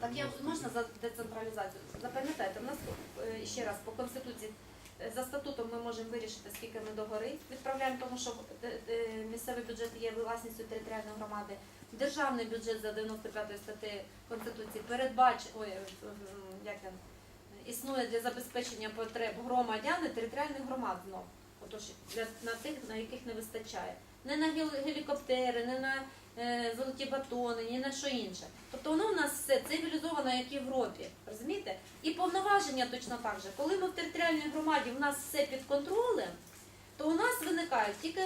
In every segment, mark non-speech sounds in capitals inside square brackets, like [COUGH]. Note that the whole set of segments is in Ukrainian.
Так я можна за децентралізацію? Запам'ятайте, в нас е, ще раз по конституції е, за статутом ми можемо вирішити, скільки ми догори відправляємо, тому що е, місцевий бюджет є власністю територіальної громади. Державний бюджет за 95 статті Конституції передбачить, ой, як він, існує для забезпечення потреб громадян і територіальних громад знов. Отож, для на тих, на яких не вистачає. Не на гел- гелікоптери, не на е, золоті батони, ні на що інше. Тобто воно в нас все цивілізовано, як в Європі. Розумієте? І повноваження точно так же. Коли ми в територіальній громаді в нас все під контролем, то у нас виникають тільки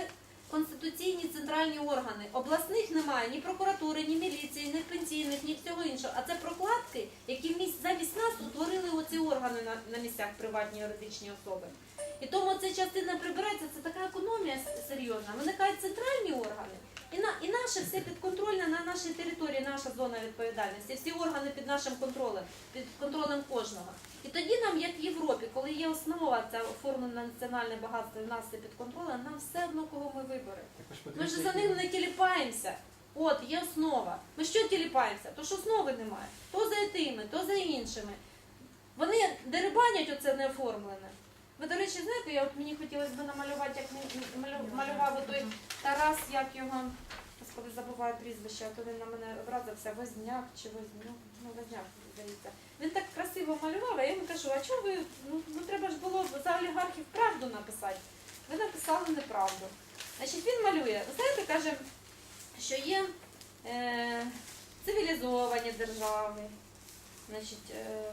конституційні центральні органи. Обласних немає ні прокуратури, ні міліції, ні пенсійних, ні всього іншого. А це прокладки, які замість нас утворили оці органи на, місцях приватні юридичні особи. І тому ця частина прибирається, це така економія серйозна. Виникають центральні органи, і, на, і наше все підконтрольне на нашій території, наша зона відповідальності, всі органи під нашим контролем, під контролем кожного. І тоді нам, як в Європі, коли є основа ця оформлена національне багатство, і в нас все під контролем, нам все одно кого ми виберемо. Ми ж за ним не тіліпаємося. От, є основа. Ми що тіліпаємося? То що основи немає. То за тими, то за іншими. Вони дерибанять оце неоформлене. Ви, до речі, знаєте, я от мені хотілося б намалювати, як ми- малював той Тарас, як його, господи, забуваю прізвище, то він на мене образився, Возняк чи Вознюк, ну Возняк, здається. Він так красиво малював, а я йому кажу, а чого ви, ну, ну треба ж було за олігархів правду написати. Ви написали неправду. Значить, він малює, знаєте, каже, що є е, цивілізовані держави, значить, е,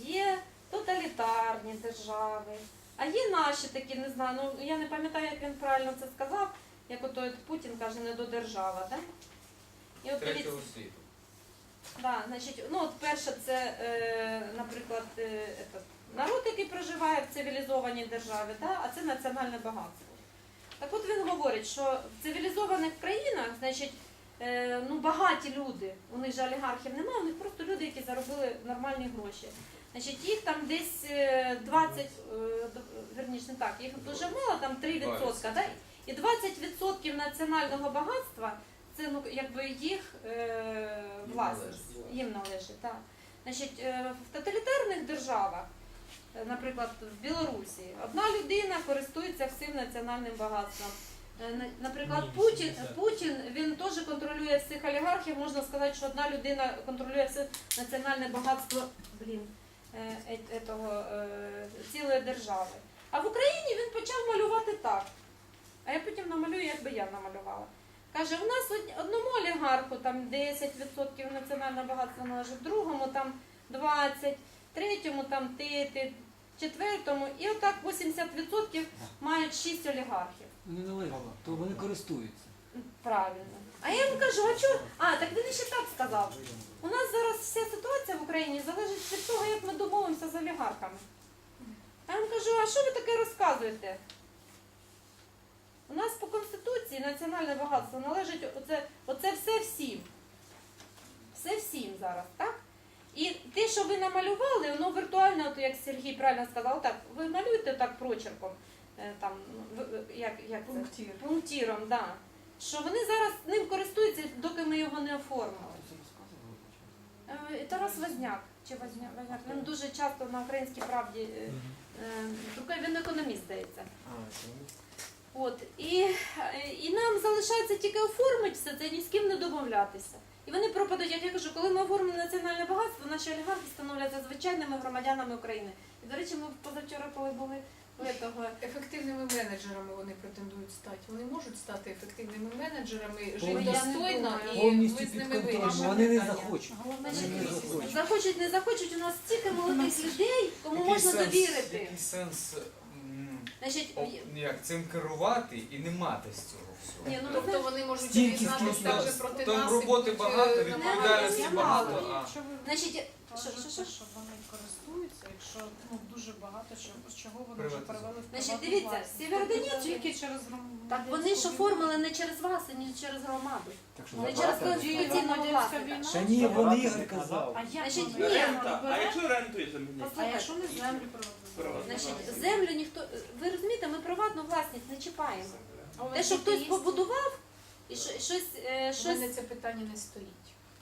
є тоталітарні держави, а є наші такі, не знаю, ну я не пам'ятаю, як він правильно це сказав, як ото от Путін каже, не до держава, так? І от Третього світу. Да, значить, ну от перше, це, е, наприклад, е, этот, народ, який проживає в цивілізованій державі, да, а це національне багатство. Так от він говорить, що в цивілізованих країнах, значить, е, ну, багаті люди, у них же олігархів немає, у них просто люди, які заробили нормальні гроші. Значить, їх там десь е, 20, е, д- верніше не так, їх дуже мало, там 3%, да? І 20% національного багатства це ну, якби їх е, власність, їм належить. Так. Значить, е, в тоталітарних державах, е, наприклад, в Білорусі, одна людина користується всім національним багатством. Е, Наприклад, Путін, Путін він теж контролює всіх олігархів. Можна сказати, що одна людина контролює все національне багатство блін, е, е, е, цілої держави. А в Україні він почав малювати так. А я потім намалюю, як би я намалювала. Каже, у нас одному олігарху там 10% національного багатства належить, другому там 20%, третьому там тити, четвертому, і отак 80% мають 6 олігархів. Не належало, то вони користуються. Правильно. А я йому кажу, а чого? А, так він ще так сказав. У нас зараз вся ситуація в Україні залежить від того, як ми домовимося з олігархами. А я йому кажу, а що ви таке розказуєте? У нас по Конституції національне багатство належить оце, оце все всім. Все всім зараз, так? І те, що ви намалювали, воно віртуально, от як Сергій правильно сказав, так, ви малюєте так прочерком, е, там, як, як це? Пунктир. Пунктиром, да. Що вони зараз ним користуються, доки ми його не оформили. Е, Тарас Возняк. Чи Возняк? Возняк? Він дуже часто на українській правді е, він економіст, здається. От. І, і нам залишається тільки оформити все це, ні з ким не домовлятися. І вони пропадуть, як я кажу, коли ми оформимо національне багатство, наші олігархи становляться звичайними громадянами України. І, до речі, ми позавчора, коли були того, Ефективними менеджерами вони претендують стати. Вони можуть стати ефективними менеджерами, жити достойно і ми з ними вирішимо Вони не питання. захочуть. Значить, Вони не захочуть. захочуть, не захочуть, у нас стільки молодих людей, кому можна сенс, довірити. який сенс Значить, о, як, цим керувати і не мати з цього всього? Ні, ну, Тобто вони можуть Стільки, об'єднатися скільки також нас. проти Там і роботи будуть, багато, е, відповідальності Я багато. А Якщо ви значить, що, що, що? що вони користуються, якщо ну, дуже багато чого, з чого вони вже Приватизація. перевели в Значить, приватну дивіться, власність. Сєвєродонецьк- тільки через громадянську Так вони ж оформили не через вас, а не через громаду. Так що Не через не конституційного Громадянська власника. війна? Ще ні, вони Ігор казав. А як Значить, вони? ні. Рента. А якщо ренту замінити? А якщо не землю приватизують? Значить, землю ніхто. Ви розумієте, ми приватну власність не чіпаємо. А Те, що хтось побудував і що- щось, е, У щось мене це питання не стоїть.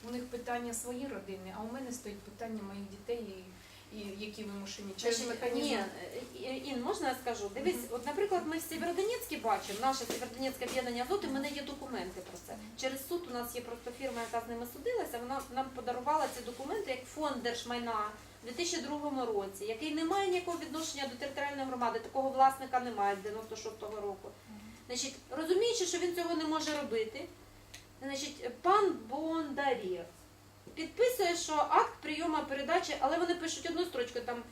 У них питання свої родини, а у мене стоїть питання моїх дітей, і, і які вимушені через механізм. Ні, е, Ін, можна я скажу? Дивись, Мгм. от, наприклад, ми в Сєвєродонецьку бачимо, наше Сєвєродонецьке об'єднання Азоту, у мене є документи про це. Через суд у нас є просто фірма, яка з ними судилася, вона нам подарувала ці документи як фонд держмайна 2002 році, який не має ніякого відношення до територіальної громади, такого власника немає з 96-го року. Значить, розуміючи, що він цього не може робити, значить, пан Бондарєв підписує, що акт прийому передачі, але вони пишуть одну строчку там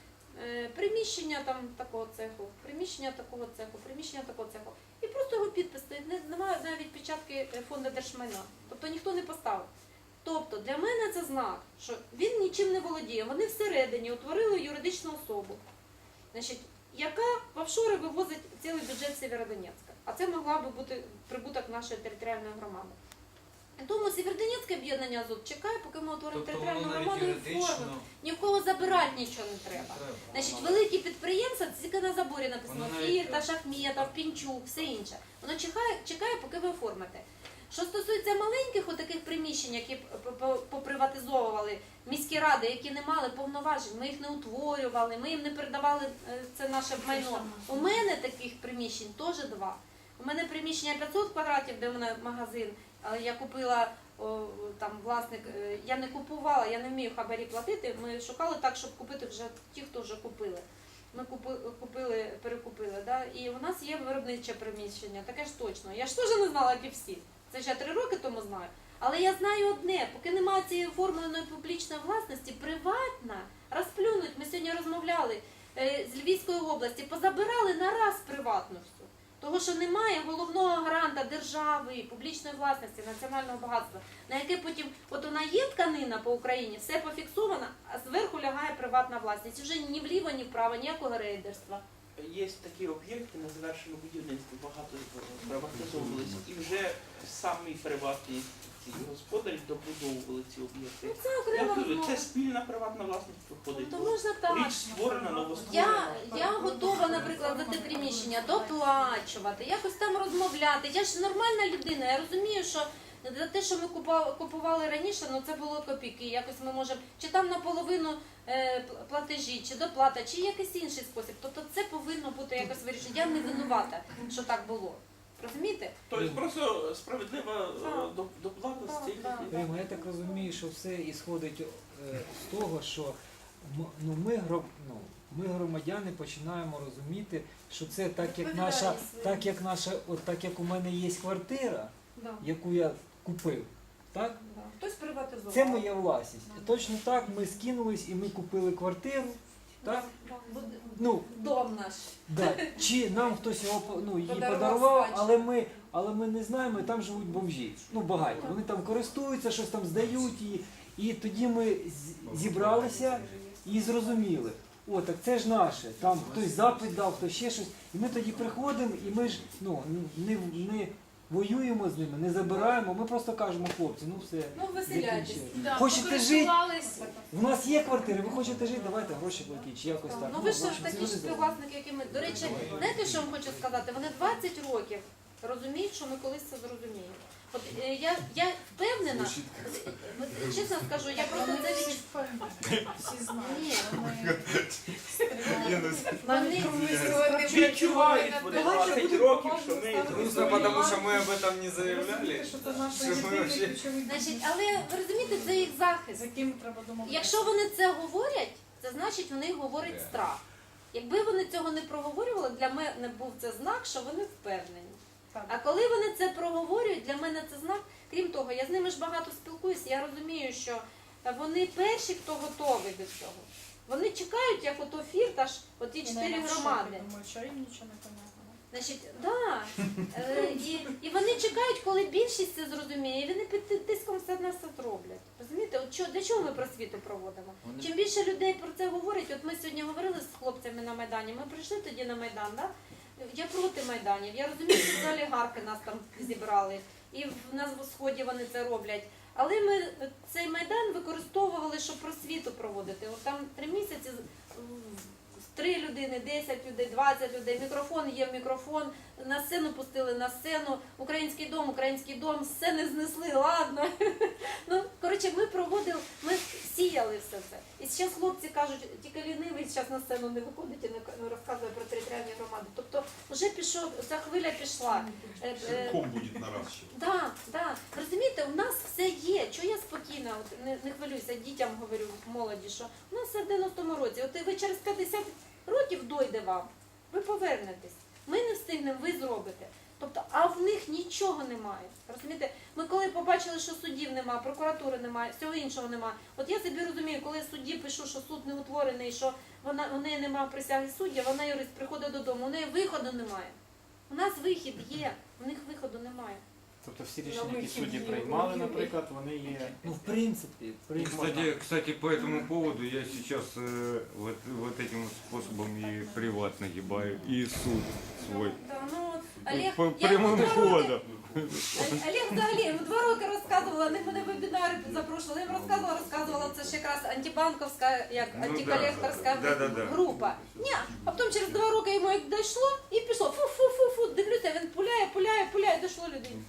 е, приміщення там такого цеху, приміщення такого цеху, приміщення такого цеху. І просто його підпис Немає навіть печатки е, фонду держмайна. Тобто ніхто не поставив. Тобто для мене це знак, що він нічим не володіє. Вони всередині утворили юридичну особу, значить, яка в офшори вивозить цілий бюджет Сєвєродонецька. А це могла би бути прибуток нашої територіальної громади. Тому Сєвєродонецьке об'єднання АЗОТ чекає, поки ми утворимо Тобто територіальну громаду і оформимо. Ні в кого забирати нічого не треба. треба. Значить, великі підприємства, це тільки на заборі написано Фір, так. Шахметов, Пінчук, все інше. Воно чекає, чекає, поки ви оформите. Що стосується маленьких отаких приміщень, які поприватизовували міські ради, які не мали повноважень, ми їх не утворювали, ми їм не передавали е, це наше майно. У мене таких приміщень теж два. У мене приміщення 500 квадратів, де в мене магазин, але я купила о, там власник, е, я не купувала, я не вмію хабарі платити. Ми шукали так, щоб купити вже ті, хто вже купили. Ми купили, купили перекупили. Да? І у нас є виробниче приміщення, таке ж точно. Я ж теж не знала, як і всі. Це ж три роки тому знаю. Але я знаю одне, поки немає цієї оформленої публічної власності, приватна, розплюнуть. Ми сьогодні розмовляли е, з Львівської області, позабирали на раз приватну всю. Того, що немає головного гаранта держави, публічної власності, національного багатства, на яке потім, от вона є тканина по Україні, все пофіксовано, а зверху лягає приватна власність. Вже ні вліво, ні вправо, ніякого рейдерства. Є такі об'єкти на завершеному будівництві, багато приватизовувалися, і вже самі приватні ці господарі добудовували ці об'єкти. Ну це Я окрема кажу, це спільна приватна власність виходить. То можна так. Річ створена, новостворена. Я, я готова, наприклад, за те приміщення доплачувати, якось там розмовляти. Я ж нормальна людина. Я розумію, що за те, що ми купа- купували раніше, ну це було копійки. Якось ми можемо чи там наполовину е, платежі, чи доплата, чи якийсь інший спосіб. Тобто це повинно бути якось вирішено. Я не винувата, що так було. Розумієте? Тобто просто справедлива е, доплата Так, з так. Я так розумію, що все ісходить е, з того, що ну, ми, ну, ми громадяни починаємо розуміти, що це так як наша, так як наша, от так як у мене є квартира, Да. яку я купив, так? Да. Хтось приватизував. Це моя власність. Точно так ми скинулись і ми купили квартиру. Так? Да. Ну, Дом наш. да. [LAUGHS] Чи нам хтось його ну, її Подарував подарував, але ми, але ми не знаємо, і там живуть бомжі. Ну, багаті. Вони там користуються, щось там здають і, і тоді ми зібралися і зрозуміли. О, так це ж наше. Там хтось запит дав, хтось ще щось. І ми тоді приходимо, і ми ж ну, не, не воюємо з ними, не забираємо. Ми просто кажемо, хлопці, ну все. Ну, виселяйтесь. закінчили. Да, Хочете жити? покористувались. У нас є квартири, ви хочете жити, давайте гроші платіть, чи якось так. Ну ви в ж общем, такі це ж люди співвласники, які ми. До речі, знаєте, що я вам хочу сказати? Вони 20 років розуміють, що ми колись це зрозуміємо. От е, я, я впевнена, чесно скажу, я просто це всі всі знають, Ні. що вони Вони Відчувають вони 20 років, що ми Грустно, потому что мы об этом не заявляли. що це Що ми вообще- Значить, але ви розумієте, це їх захист. з яким треба домовитися. Якщо вони це говорять, це значить вони говорять страх. Якби вони цього не проговорювали, для мене був це знак, що вони впевнені. А коли вони це проговорюють, для мене це знак. Крім того, я з ними ж багато спілкуюся. Я розумію, що вони перші, хто готовий до цього. Вони чекають, як ото фірташ, оті І чотири навіть в громади. Думаю, що їм нічого не понятно. Значить, да. Е, і, і вони чекають, коли більшість це зрозуміє, і вони під тиском все одно все зроблять. Розумієте, от що, для чого ми просвіту проводимо? Вони- Чим більше людей про це говорять, от ми сьогодні говорили з хлопцями на Майдані, ми прийшли тоді на Майдан, да? Я проти Майданів, я розумію, що це олігархи нас там зібрали, і в нас в сході вони це роблять. Але ми цей майдан використовували, щоб просвіту проводити. От там три місяці три людини, 10 людей, 20 людей, мікрофон є мікрофон, на сцену пустили на сцену, український дом, український дом, сцени знесли, ладно. [LAUGHS] Ну, коротше, ми проводили, ми сіяли все це. І зараз хлопці кажуть, тільки лінивий зараз на сцену не виходить і не не розказує про територіальні громади. Тобто вже пішов, ця хвиля пішла. Е, е, Ком будет наращивать. Да, да. Розумієте, у нас все є. Чого я спокійна, от не, не хвилююся, дітям говорю молоді, що у нас все в 90-му році. От ви через 50 років дойде вам, ви повернетесь. Ми не встигнемо, ви зробите. Тобто, а в них нічого немає. Розумієте, ми коли побачили, що судів немає, прокуратури немає, всього іншого немає. От я собі розумію, коли судді пишу, що суд не утворений, що вона у неї немає присяги суддя, вона юрист приходить додому, у неї виходу немає. У нас вихід є, у них виходу немає. Тобто всі На рішення, які вихід судді є, приймали, вихід. наприклад, вони є. Ну, в принципі, в И, принципі. кстати, кстати, по этому поводу я сейчас э, вот, вот этим способом и приват нагибаю, и суд свой. Да, ну, от Олег, По я йому прямым два роки, ходом. Олег взагалі йому два роки розказувала, не мене вебінари запрошували, я їм розказувала, розказувала, це ж якраз антибанковська, як Ну, антиколекторська да, да, да. група. Ні, а потім через два роки йому як дійшло і пішло. Фу-фу-фу-фу, дивлюся, він пуляє, пуляє, пуляє, дійшло людині.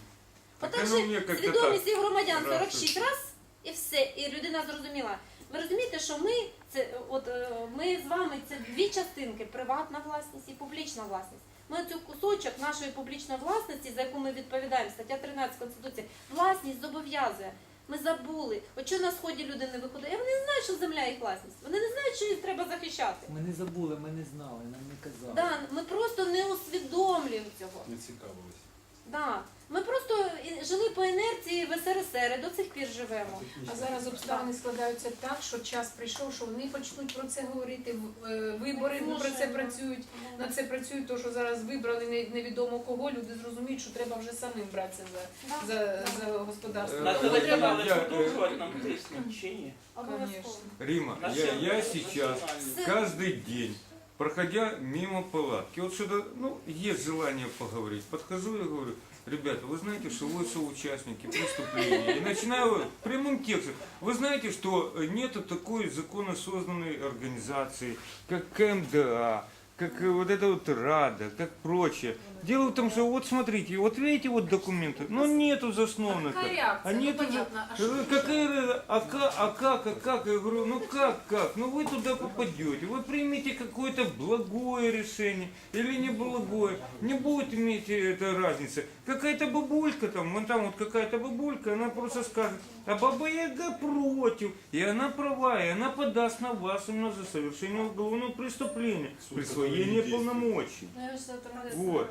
Так Отак же свідомість так. і громадян раз 46 раз і все, і людина зрозуміла. Ви розумієте, що ми це от е, ми з вами це дві частинки: приватна власність і публічна власність. Ми цю кусочок нашої публічної власності, за яку ми відповідаємо, стаття 13 Конституції, власність зобов'язує. Ми забули. От що на сході люди не виходять. Вони не знають, що земля їх власність. Вони не знають, що їх треба захищати. Ми не забули, ми не знали, нам не казали. Да, ми просто не усвідомлюємо цього. Не цікавились. Да. Ми просто жили по інерції в СРСР і до цих пір живемо. А зараз обставини складаються так, що час прийшов, що вони почнуть про це говорити. в- е, Вибори про це працюють, на це працюють, то що зараз вибрали не- невідомо кого. Люди зрозуміють, що треба вже самим братися за, за, за господарство. На Е, Тому треба я- продовжувати нам тиснути чи ні? Обов'язково. Рима, На я, все я сейчас національні. каждый день, проходя мимо палатки, вот сюда, ну, есть желание поговорить, подхожу и говорю, ребята, вы знаете, что вы соучастники преступления. И начинаю прямым текстом. Вы знаете, что нету такой законно созданной организации, как КМДА, как э, вот эта вот Рада, как прочее. Дело в том, что вот смотрите, вот видите вот документы, но нету засновника. Какая реакция? А Ну, нету за- понятно. А Э, что- Какая, а, ка- а как, а как? Я говорю, ну как, как? Ну вы туда попадете, вы примите какое-то благое решение или не благое. Не будет иметь это разницы. Какая-то бабулька там, вон там вот какая-то бабулька, она просто скажет, а баба Яга против, и она права, и она подаст на вас именно за совершение уголовного преступления, Суд присвоение такое не действует. полномочий. Ну, я ж це отримала. Вот.